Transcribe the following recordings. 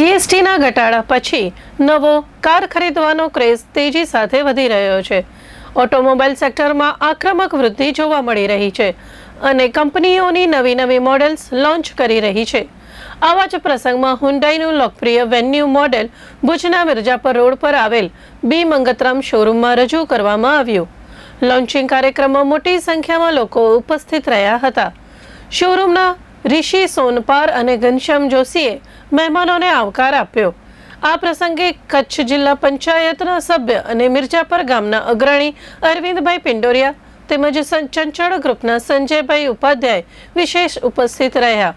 જીએસટીના ઘટાડા પછી નવો કાર ખરીદવાનો ક્રેઝ તેજી સાથે વધી રહ્યો છે. ઓટોમોબાઈલ સેક્ટરમાં આક્રમક વૃદ્ધિ જોવા મળી રહી છે અને કંપનીઓની નવી નવી મોડેલ્સ લોન્ચ કરી રહી છે. આવા જ પ્રસંગમાં હુન્ડાઈનું લોકપ્રિય વેન્યુ મોડેલ ભુજના મિર્જાપર રોડ પર આવેલ બી મંગતરામ શોરૂમમાં રજૂ કરવામાં આવ્યું. લોન્ચિંગ કાર્યક્રમમાં મોટી સંખ્યામાં લોકો ઉપસ્થિત રહ્યા હતા. શોરૂમના રિષિ સોનપાર અને ઘનશ્યામ જોશીએ મહેમાનોને આવકાર આપ્યો. આ પ્રસંગે કચ્છ જિલ્લા પંચાયતના સભ્ય અને મિર્જાપર ગામના અગ્રણી અરવિંદભાઈ પિંડોરિયા તેમજ ચંચળ ગ્રુપના સંજયભાઈ ઉપાધ્યાય વિશેષ ઉપસ્થિત રહ્યા.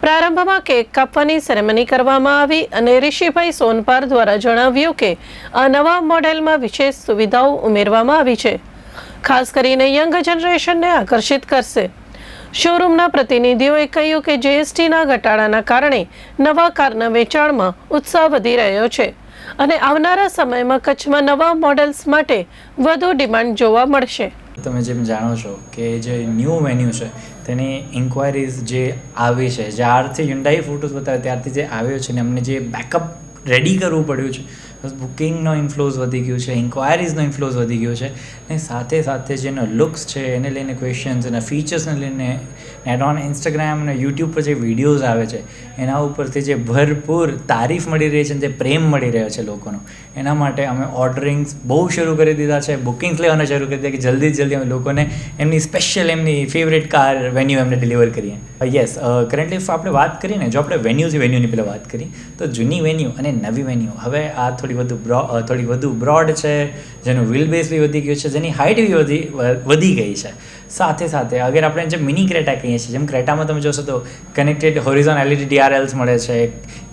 પ્રારંભમાં કેક કાપવાની સેરેમની કરવામાં આવી અને ઋષિભાઈ સોનપાર દ્વારા જણાવ્યું કે આ નવા મોડેલમાં વિશેષ સુવિધાઓ ઉમેરવામાં આવી છે. ખાસ કરીને યંગ જનરેશનને આકર્ષિત કરશે. શોરૂમના પ્રતિનિધિઓએ કહ્યું કે જીએસટીના ઘટાડાના કારણે નવા કારના વેચાણમાં ઉત્સાહ વધી રહ્યો છે અને આવનારા સમયમાં કચ્છમાં નવા મોડેલ્સ માટે વધુ ડિમાન્ડ જોવા મળશે. તમે જેમ જાણો છો કે જે ન્યૂ વેન્યુ છે, તેની ઇન્ક્વાયરીઝ જે આવી છે, જ્યારથી યુન્ડાઈ ફોટોસ બતાવે ત્યારથી જે આવ્યો છે ને અમને જે બેકઅપ રેડી કરવું પડ્યું છે બસ બુકિંગનો ઇન્ફ્લોઝ વધી ગયું છે ઇન્ક્વાયરીઝનો ઇન્ફ્લોઝ વધી ગયો છે ને સાથે સાથે જેનો લુક્સ છે, એને લઈને ક્વેશ્ચન્સ એના ફીચર્સને લઈને એડ ઓન ઇન્સ્ટાગ્રામ અને યુટ્યુબ પર જે વિડીયોઝ આવે છે, એના ઉપરથી જે ભરપૂર તારીફ મળી રહી છે અને જે પ્રેમ મળી રહ્યો છે લોકોનો, એના માટે અમે ઓર્ડરિંગ્સ બહુ શરૂ કરી દીધા છે બુકિંગ્સ લેવાના શરૂ કરી દીધા કે જલ્દી જલ્દી અમે લોકોને એમની સ્પેશિયલ એમની ફેવરેટ કાર વેન્યુ એમને ડિલિવર કરીએ. યસ કરન્ટલી આપણે વાત કરીએ ને, જો આપણે વેન્યુથી વેન્યુની પહેલાં વાત કરી તો જૂની વેન્યુ અને નવી વેન્યુ હવે આ થોડી વધુ બ્રો થોડી વધુ બ્રોડ છે, જેનું વ્હીલ બેઝ બી વધી ગયું છે, જેની હાઇટ બી વધી વધી ગઈ છે. સાથે સાથે અગર આપણે જે મિની ક્રેટા કહીએ છીએ, જેમ ક્રેટામાં તમે જોશો તો કનેક્ટેડ હોરિઝોન એલઈડી ડીઆરએલ્સ મળે છે,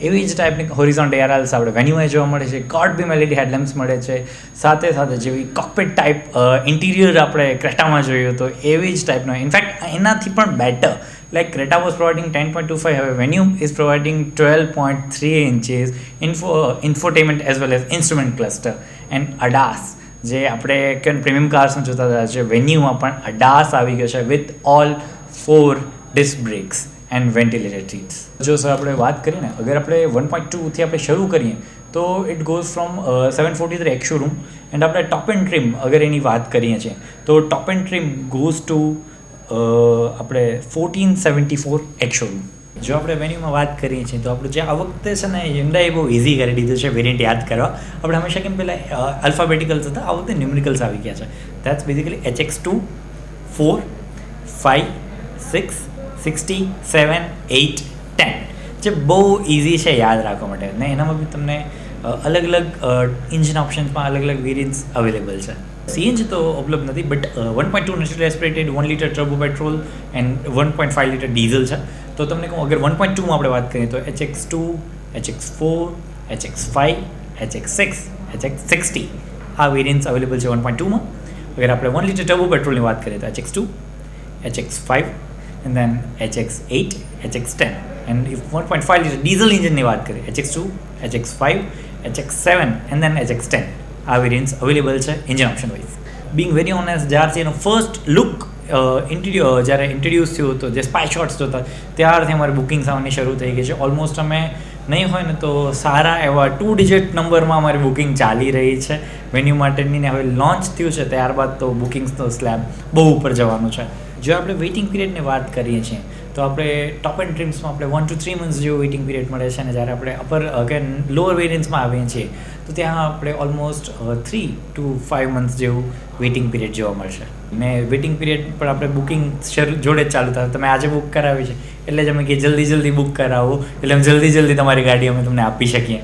એવી જ ટાઈપની હોરિઝોન ડીઆરએલ્સ આપણે વેન્યુમાં જોવા મળે છે કોટ બીમ એલઈડી હેડલેમ્પ્સ મળે છે. સાથે સાથે જેવી કોકપેટ ટાઈપ ઇન્ટિરિયર આપણે ક્રેટામાં જોયું તો એવી જ ટાઈપનો ઇનફેક્ટ એનાથી પણ better like Creta was providing 10.25 હવે Venue is providing 12.3 inches info, infotainment as well as instrument cluster. And ADAS જે આપણે કે પ્રીમિયમ કાર્સમાં જોતા હતા, જે વેન્યુમાં પણ અડાસ આવી ગયો છે with all four disc brakes and ventilated seats જો સર આપણે વાત કરીએ ને, અગર આપણે વન પોઈન્ટ ટુથી આપણે શરૂ કરીએ, તો it goes from seven forty three ex showroom and આપણે ટોપ એન્ડ ટ્રીમ અગર એની વાત કરીએ છીએ, તો top end trim goes to આપણે fourteen seventy four ex showroom જો આપણે વેન્યુમાં વાત કરીએ છીએ, તો આપણું જે આ વખતે છે ને હિન્ડાએ બહુ ઇઝી કરી દીધું છે વેરિયન્ટ યાદ કરવા. આપણે હંમેશા કેમ પહેલાં અલ્ફાબેટિકલ્સ હતા, આ વખતે ન્યુમેરિકલ્સ આવી ગયા છે. That's basically H X two four five six sixty seven eight ten જે બહુ ઇઝી છે યાદ રાખવા માટે. ને એનામાં બી તમને અલગ અલગ ઇન્જિન ઓપ્શન્સમાં અલગ અલગ વેરિયન્ટ્સ અવેલેબલ છે સીએનજી તો ઉપલબ્ધ નથી but one point two natural aspirated one litre turbo petrol and one point five litre diesel છે તો તમને કહું અગર વન પોઈન્ટ ટુમાં આપણે વાત કરીએ તો H X two H X four H X five H X six H X sixty આ વેરિયન્ટ્સ અવેલેબલ છે વન પોઈન્ટ ટુમાં અગર આપણે વન લીટર ટર્બો પેટ્રોલની વાત કરીએ તો H X two H X five and then H X eight H X ten and if one point five litre diesel ઇન્જિનની વાત કરીએ H X two H X five H and X ten આ variants available છે engine option wise being very honest જ્યારથી એનો first look ઇન્ટ્રોડ્યુ જ્યારે introduce થયું હતું, જે સ્પાય શોટ્સ જોતા, ત્યારથી અમારી બુકિંગ આવવાની શરૂ થઈ ગઈ છે. ઓલમોસ્ટ અમે નહીં હોય ને તો સારા એવા ટુ ડિજિટ નંબરમાં અમારી બુકિંગ ચાલી રહી છે. વેન્યુ માટેની ને હવે લોન્ચ થયું છે, ત્યારબાદ તો બુકિંગ્સનો સ્લેબ બહુ ઉપર જવાનું છે. જો આપણે વેઇટિંગ પિરિયડની વાત કરીએ છીએ, તો આપણે ટોપ એન્ડ ડ્રીમ્સમાં આપણે વન ટુ થ્રી મંથ્સ જેવું વેઇટિંગ પિરિયડ મળે છે અને જ્યારે આપણે અપર કે લોઅર વેરિયન્સમાં આવીએ છીએ, તો ત્યાં આપણે almost three two five months જેવું વેઇટિંગ પિરિયડ જોવા મળશે. ને વેઇટિંગ પીરિયડ પર આપણે બુકિંગ જોડે જ ચાલુ થાય. તમે આજે બુક કરાવી છે, એટલે જ અમે કે જલ્દી જલ્દી બુક કરાવો, એટલે અમે જલ્દી જલ્દી તમારી ગાડી અમે તમને આપી શકીએ.